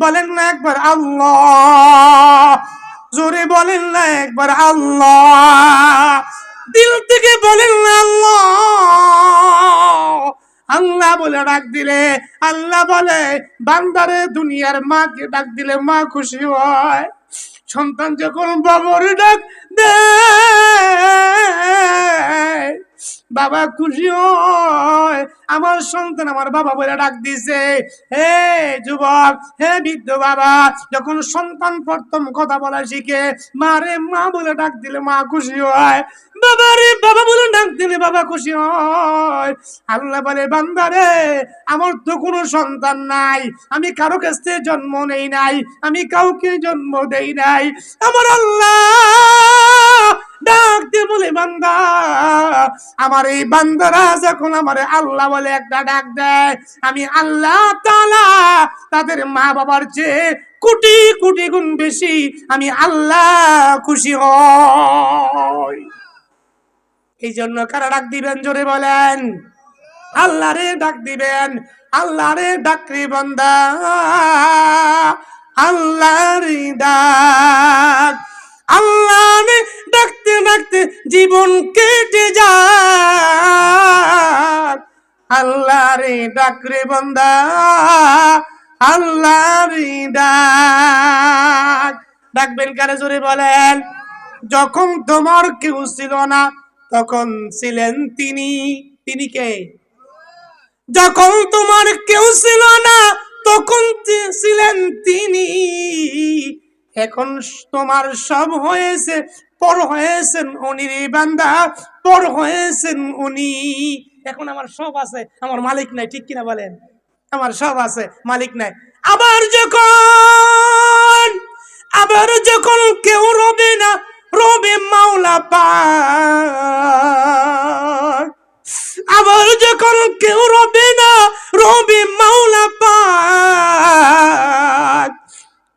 বলেন না একবার আল্লাহ। জোরে বলেন না একবার আল্লাহ। দিল থেকে বলেন না আল্লাহ। আল্লাহ বলে ডাক দিলে, আল্লাহ বলে, বান্দারে দুনিয়ার মাকে ডাক দিলে মা খুশি হয়। সন্তান যখন বাবার ডাক বাবা খুশি আমার সন্তান আমার বাবা বলে ডাক দিছে হে যুবক, হে বৃদ্ধ বাবা, যখন সন্তান প্রথম কথা বলা শিখে, মা রে মা বলে ডাক দিলে মা খুশি হয়। বাবা রে বাবা বলে ডাক দিলে বাবা খুশি হয়। আল্লাহ বলে বান্দারে আমার তো কোনো সন্তান নাই। আমি কারও কাছ থেকে জন্ম নেই নাই। আমি কাউকে জন্ম দেই নাই। আমার আল্লাহ ডাক দিয়ে বলে, বান্দা, আমার এই বান্দারা যখন আমার আল্লাহ বলে একটা ডাক দেয়, আমি আল্লাহ তালা তাদের মা বাবার চেয়ে কোটি কোটি গুণ বেশি আমি আল্লাহ খুশি হই। এই জন্য কারা ডাক দিবেন, জোরে বলেন? আল্লাহ রে ডাক দিবেন, আল্লাহ রে ডাকরি বান্দা, আল্লাহ রে ডাক আল্লাহ ডাকতে ডাকতে জীবন কেটে যায়। আল্লাহ রে ডাকরে বন্দা আল্লাহ রে ডাক। ডাকবেন কারে জোরে বলেন, যখন তোমার কেউ ছিল না, তখন ছিলেন তিনি। তিনি কে? যখন তোমার কেউ ছিল না, তখন ছিলেন তিনি। এখন তোমার সব হয়েছে, পর হয়েছেন উনি রে বান্দা, পর হয়েছেন উনি। এখন আমার সব আছে, আমার মালিক নাই, ঠিক কিনা বলেন? আমার সব আছে, মালিক নাই। আবার যখন আবার যখন কেউ রবে না, রবে মাওলা পাক। আবার যখন কেউ রবে না, রবে মাওলা পাক।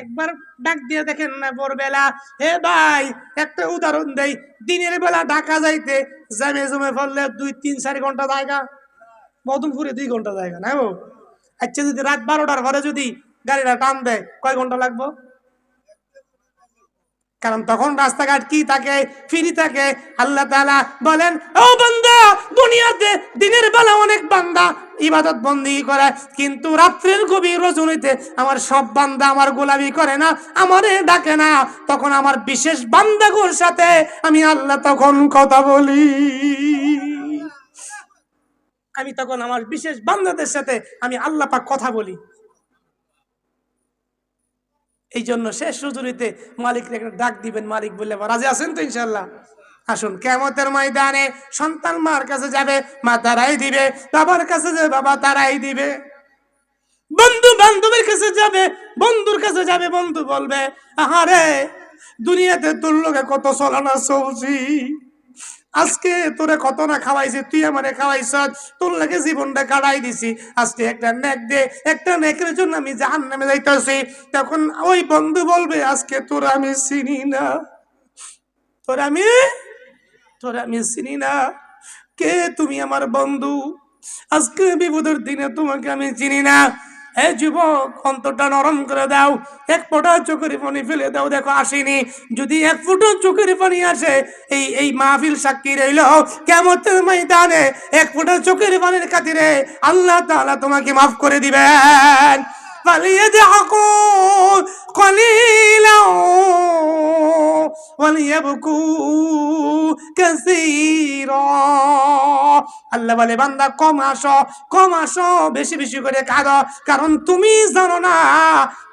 একবার ডাক দিয়ে দেখেন না ভোরবেলা। হে ভাই, একটা উদাহরণ দেই। দিনের বেলা ঢাকা যাইতে জামে জমে ফেললে দুই, তিন, চারি ঘণ্টা জায়গা। মদনপুরে দুই ঘণ্টা জায়গা, না ও আচ্ছা যদি রাত বারোটার ঘরে যদি গাড়িটা টান দেয়, কয় ঘণ্টা লাগবো? কারণ তখন রাস্তাঘাট কি থাকে, ফ্রি থাকে? আল্লাহ বলেন, ও বান্দা দুনিয়াতে দিনের বেলা অনেক বান্দা ইবাদত করে, কিন্তু রাত্রের গভীর রজনীতে আমার সব বান্দা আমার করে না, আমারে ডাকে না। তখন আমার বিশেষ বান্দাগুর সাথে আমি আল্লাহ তখন কথা বলি। আমি তখন আমার বিশেষ বান্দাদের সাথে আমি আল্লাহ পাক কথা বলি। এই জন্য শেষ রজনীতে মালিক ডাক দিবেন, মালিক বললে, রাজি আছেন তো ইনশাল্লাহ আসুন কেমতের ময়দানে সন্তান মার কাছে যাবে, মা তারাই দিবে, বাবার কাছে যাবে, বাবা তারাই দিবে। বন্ধু বান্ধবের কাছে যাবে, বন্ধুর কাছে যাবে, বন্ধু বলবে, আহারে, দুনিয়াতে তোর লোকে কত চলানা চলছি আজকে তোরে কত না খাওয়াইছি, তুই আমারে খাওয়াইছ, তোর লাগে জীবনটা কাটাই দিছি। আজকে একটা নেক দে, একটা নেকের জন্য আমি জাহান নামে যাইতেছি। তখন ওই বন্ধু বলবে, আজকে তোর আমি চিনি না। তোর আমি তোর আমি চিনি না। কে তুমি আমার বন্ধু? আজকে বিপদের দিনে তোমাকে আমি চিনি না। হে যুবক, অন্তরটা নরম করে দাও। এক ফোঁটা চোখের পানি ফেলে দাও। দেখো, আসেনি। যদি এক ফুটো চোখের পানি আসে, এই এই মাহফিল সাক্ষী রইল কেমতের ময়দানে। এক ফোঁটা চোখের পানির খাতিরে আল্লাহ তাআলা তোমাকে মাফ করে দিবেন। فليضحكوا قليلا وليبكوا كثيرا আল্লাহ বলে বান্দা কম আসো কম আসো বেশি বেশি করে কাঁদো কারণ তুমি জানো না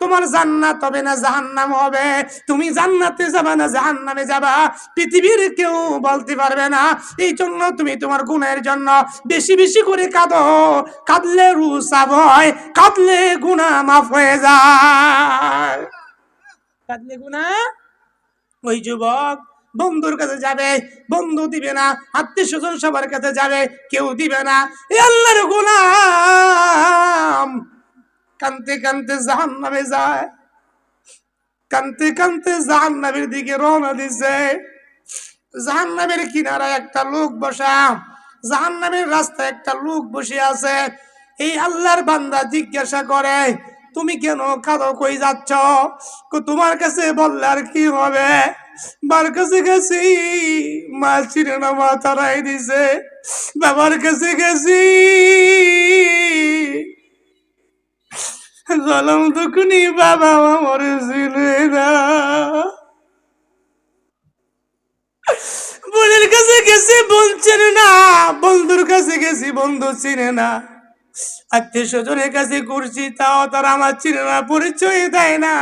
তোমার জান্নাত হবে না জাহান্নাম হবে তুমি জান্নাতে যাবে না জাহান্নামে যাবা পৃথিবীর কেউ বলতে পারবে না এই জন্য তুমি তোমার গুণের জন্য বেশি বেশি করে কাঁদো কাঁদলে রুসাব হয় কাঁদলে গুণা মাফ হয়ে যায়। ওই যুবক বন্ধুর কাছে যাবে, বন্ধু দিবে না আত্মীয় স্বজন সবার কাছে যাবে, কেউ দিবে না। আল্লাহর গোলাম। জাহান নামে যায়। জাহান নামের দিকে রওনা দিছে। জাহান নামের কিনারায় একটা লোক বসা জাহান নামের রাস্তায় একটা লোক বসে আছে। এই আল্লাহর বান্দা জিজ্ঞাসা করে তুমি কেন কাঁদো? কই যাচ্ছ? তোমার কাছে বললে আর কি হবে? মার কাছে গেছি মা চিনে না মা তারাই দিছে। বাবার কাছে গেছি। জলম দুকুনি বাবা আমার চিনে না। বোনের কাছে গেছি, বোন চেনে না। বন্ধুর কাছে গেছি, বন্ধু চিনে না। আত্মীয় স্বজনের কাছে ঘুরছি তাও তারা আমার চিনে পরিচয় দেয় না।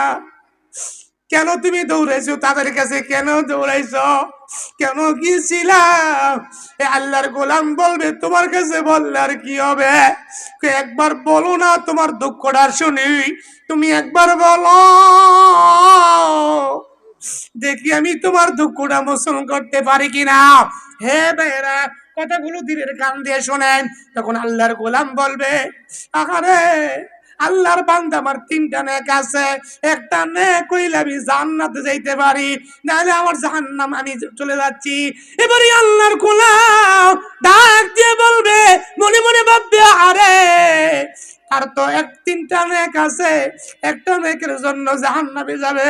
কেন তুমি দৌড়াইছো? তাদের কাছে কেন দৌড়াইছো? কেন এ আল্লাহর গোলাম বলবে, তোমার কাছে বললে আর কি হবে? একবার বলো না, তোমার দুঃখটা শুনি। তুমি একবার বলো। দেখি আমি তোমার দুঃখটা মোচন করতে পারি কিনা? হে বেরা কথাগুলো ধীরের কান দিয়ে শোনেন। তখন আল্লাহর গোলাম বলবে, আহারে, আল্লাহর বান্দা আমার তিনটা নেক আছে। একটা নেক হইলে আমি জান্নাতে যাইতে পারি, নাহলে আমার জাহান্নাম আমি চলে যাচ্ছি। এবারে আল্লাহর গোলাম ডাক দিয়ে বলবে, মনে মনে ভাববে আরে আর তো এক তিনটা নেক আছে। একটা নেকের জন্য জাহান্নামে যাবে,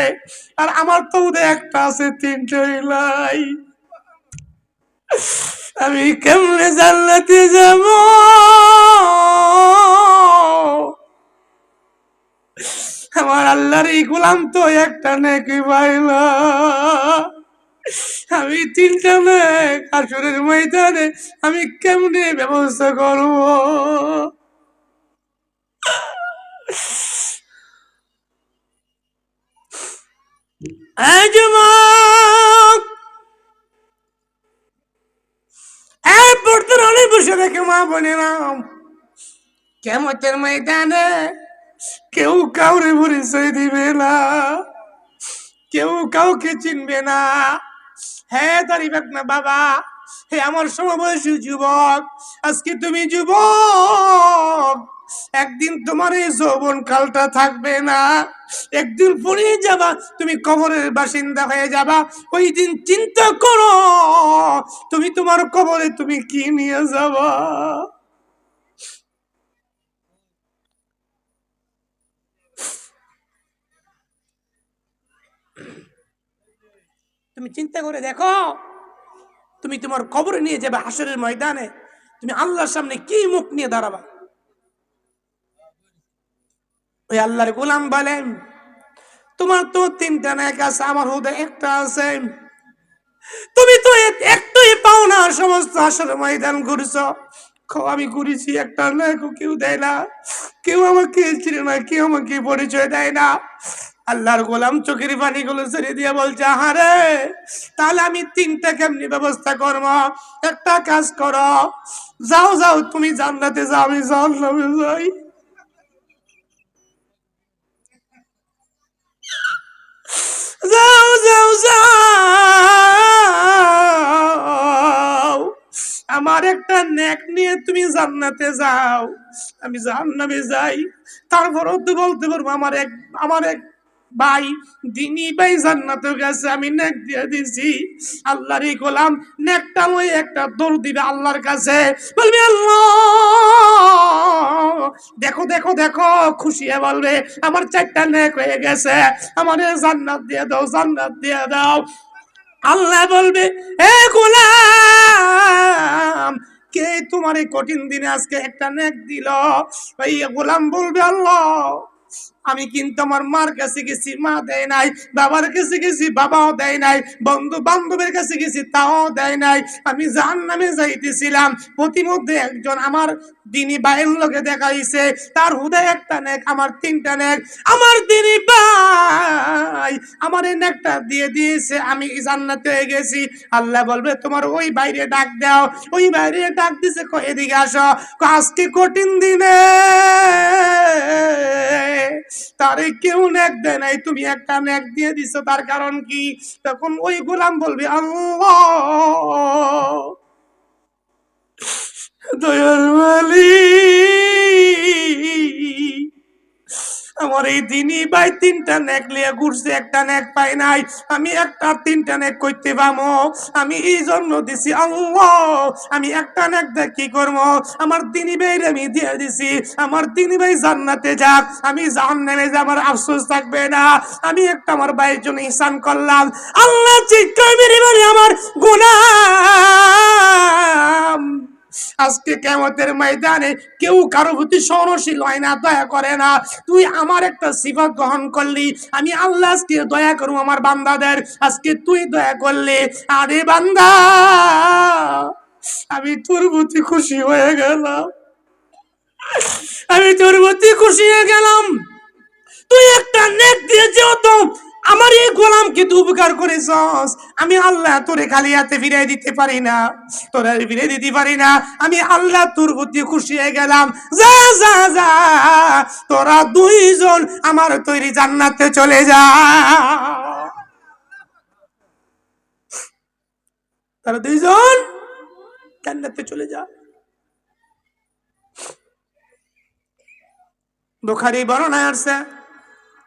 আর আমার তো উদয় একটা আছে তিনটা লাই আমি কেমনে জান্নাতে যাব? আমার আল্লাহর এই গোলাম তো একটা নেকি পাইলা। আমি তিনটা নেক আসরের ময়দানে আমি কেমনে ব্যবস্থা করব? এই যুবক এই পড়তের অনেক বসে দেখে মা বোনেরাম কেমতের ময়দানে কেউ কাউরে পরিচয় দিবে না কেউ কাউকে চিনবে না হ্যাঁ দাঁড়িয়ে না বাবা হে আমার সমবয়সী যুবক, আজকে তুমি যুবক, একদিন তোমার এই যৌবন কালটা থাকবে না। একদিন ফুরিয়ে যাবা, তুমি কবরের বাসিন্দা হয়ে যাবা। ওই দিন চিন্তা করো, তুমি তোমার কবরে তুমি কি নিয়ে যাবা? তুমি চিন্তা করে দেখো। তুমি তোমার কবরে নিয়ে যাবে হাসরের ময়দানে। তুমি আল্লাহর সামনে কি মুখ নিয়ে দাঁড়াবা? ওই আল্লাহর গোলাম বলেন, তোমার তো তিনটা নায়ক আছে, আমার হুদে একটা আছে। তুমি তো একটাই পাও না, সমস্ত আসলে ময়দান ঘুরছ। আমি ঘুরেছি, একটা নায়ক কেউ দেয় না। কেউ আমাকে চিনে না, কেউ আমাকে পরিচয় দেয় না। আল্লাহর গোলাম চোখের পানি গুলো ছেড়ে দিয়ে বলছে, আহারে, তাহলে আমি তিনটা কেমনি ব্যবস্থা করব? একটা কাজ করো। যাও যাও, তুমি জান্নাতে যাও, আমি জান্নাতে যাই। যাও যাও যাও। আমার একটা নেক নিয়ে তুমি জান্নাতে যাও। আমি জান্নাতে যাই। তারপরও তো বলতে পারব, আমার এক আমার এক ভাই দিনী ভাই আমি নেক দিয়ে দিছি। আল্লাহর গোলাম নেকটা একটা দৌড় দিবে আল্লাহর কাছে। আল্লাহ! দেখো দেখো দেখো বলবে, আমার চারটা নেক হয়ে গেছে, আমার জান্নাত দিয়ে দাও, জান্নাত দিয়ে দাও। আল্লাহ বলবে, এ গোলাম, কে তোমার এই কঠিন দিনে আজকে একটা নেক দিল? ওই গোলাম বলবে, আল্লাহ! আমি কিন্তু আমার মার কাছে গেছি, মা দেয় নাই, বাবার কাছে গেছি, বাবাও দেয় নাই বন্ধু বান্ধবের কাছে গেছি, তাও দেয় নাই। আমি জাহান নামে যাইতেছিলাম, প্রতিমধ্যে একজন আমার দিনী বাইর লোকে দেখাইছে তার হুদয় একটা নেক, আমার তিনটা নেক। আমার দিনী ভাই আমার এই নেকটা দিয়ে দিয়েছে, আমি জান্নাতে হয়ে গেছি? আল্লাহ বলবে, তোমার ওই বাইরে ডাক দাও। ওই বাইরে ডাক দিছে এদিকে আসো। আজকে কঠিন দিনে তারে কেউ নেক দেয় নাই। তুমি একটা নেক দিয়ে দিছো, তার কারণ কি? তখন ওই গোলাম বলবে, আল্লাহ দয়ার মালিক দিনই ভাই তিনটা নেক লিয়ে ঘুরছে, একটা নেক পাই নাই। আমি একটা তিনটা নেক করতে পামো আমি এই জন্য দিছি আমি একটা নেক দেখ কি করব? আমার দিনী ভাইরে আমি দিয়ে দিছি। আমার দিনী ভাই জান্নাতে যাক। আমি জাহান্নামে যে আমার আফসোস থাকবে না। আমি একটা আমার ভাইয়ের জন্য ইসান করলাম। আল্লাহ চিৎকার মেরে আমার গুনাহ। আজকে কেমতের ময়দানে কেউ কারও প্রতি সহনশীল হয় না, দয়া করে না। তুই আমার একটা সিফাত গ্রহণ করলি। আমি আল্লাহ আজকে দয়া করব আমার বান্দাদের। আজকে তুই দয়া করলি। আরে বান্দা, আমি তোর প্রতি খুশি হয়ে গেলাম। আমি তোর প্রতি খুশি হয়ে গেলাম। তুই একটা নেক দিয়ে আমার এই গোলামকে তুই উপকার করেছস? আমি আল্লাহ তোরে খালি হাতে ফিরিয়ে দিতে পারি না। তোরা ফিরিয়ে দিতে পারি না। আমি আল্লাহ তোর প্রতি খুশি হয়ে গেলাম। যা যা যা। তোরা দুইজন আমার তৈরি জান্নাতে চলে যা। তারা দুইজন জান্নাতে চলে যা। বুখারি বর্ণনায় আসছে,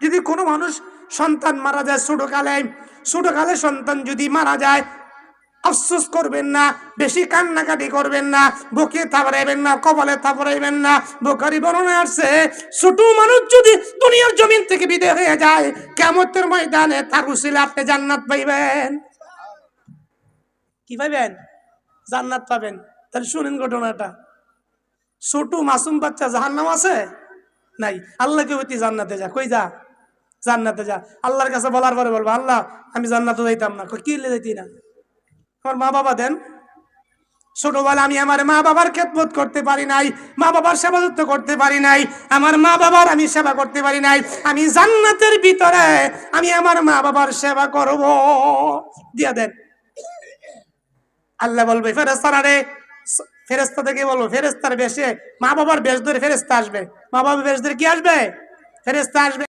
যদি কোনো মানুষ সন্তান মারা যায় ছোটকালে। ছোটকালে সন্তান যদি মারা যায়, আফসোস করবেন না, বেশি কান্নাকাটি করবেন না, বুকে থাপড়াইবেন না, কপালে থাপড়াইবেন না, বোকারি বর্ণনা আসছে, ছোট মানুষ যদি দুনিয়ার জমিন থেকে বিদায় হয়ে যায়, কেমতের ময়দানে তার উসিলে আপনি জান্নাত পাইবেন। কি পাইবেন? জান্নাত পাবেন। তাহলে শুনেন ঘটনাটা। ছোট মাসুম বাচ্চা জাহান্নাম আছে? নাই। আল্লাহকে অতি জান্নাতে যা। কই যা? জান্নাতে যা। আল্লাহর কাছে বলার পরে বলব, আল্লাহ, আমি জান্নাতে যাইতাম না। কি যাইতি না? আমার মা বাবা দেন। ছোটবেলা আমি আমার মা বাবার খেদমত করতে পারি নাই মা বাবার সেবা যত্ন করতে পারি নাই, আমার মা বাবার আমি সেবা করতে পারি নাই। আমি জান্নাতের ভিতরে আমি আমার মা বাবার সেবা করব। দিয়া দেন। আল্লাহ বলবে ফেরেস্তারা রে ফেরেস্তা থেকে বলব ফেরেস্তার বেশে মা বাবার বেশ ধরে ফেরেস্তা আসবে। মা বাবার বেশ ধরে কি আসবে? ফেরেস্তা আসবে।